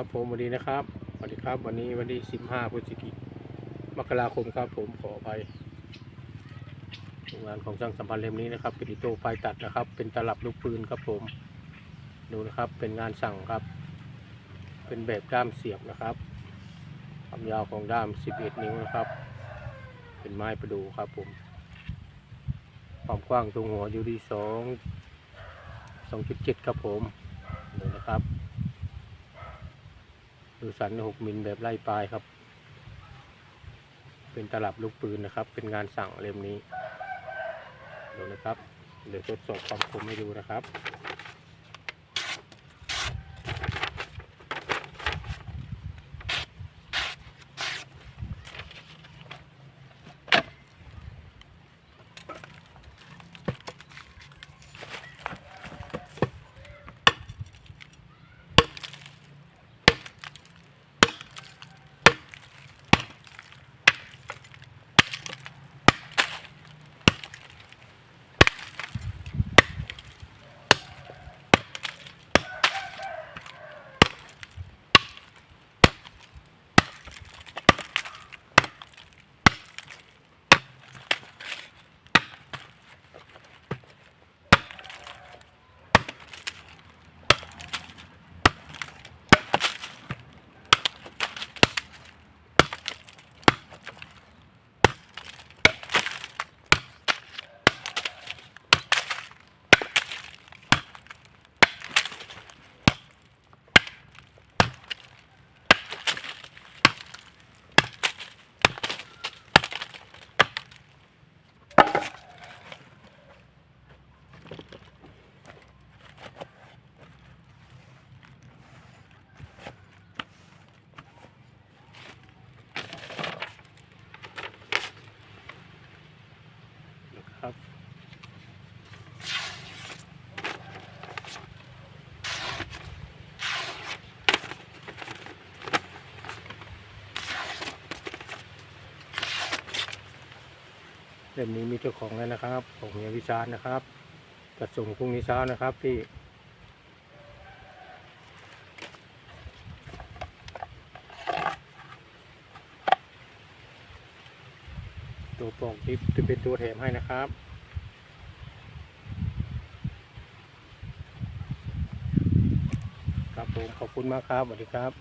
ครับผมวันนี้นะครับสวัสดีครับ วันนี้วันที่15พฤศจิกายนมกราคมครับผมขออภัยงานของช่างสัมพันธ์เล่มนี้นะครับเป็นอิโต้ไฟตัดนะครับ เป็นตลับลูกปืนครับผมดูนะครับเป็นงานสั่งครับ เป็นแบบด้ามเสียบนะครับความยาวของด้าม 11 นิ้วนะครับ เป็นไม้ประดูครับผมความกว้างตรงหัวอยู่ที่2 2.7 ครับผมดูนะครับ ดูสันหกมิลแบบไล่ปลายครับ เป็นตลับลูกปืนนะครับ เป็นงานสั่งเล่มนี้ ดูนะครับ เดี๋ยวทดสอบความคมให้ดูนะครับ ครับ เล่มนี้มีเจ้าของแล้วนะครับ ของเฮียวิชาญนะครับ จะส่งพรุ่งนี้เช้านะครับพี่ ตัวปลองทิปจะเป็นตัวแถมให้นะครับ ครับผมขอบคุณมากครับสวัสดีครับ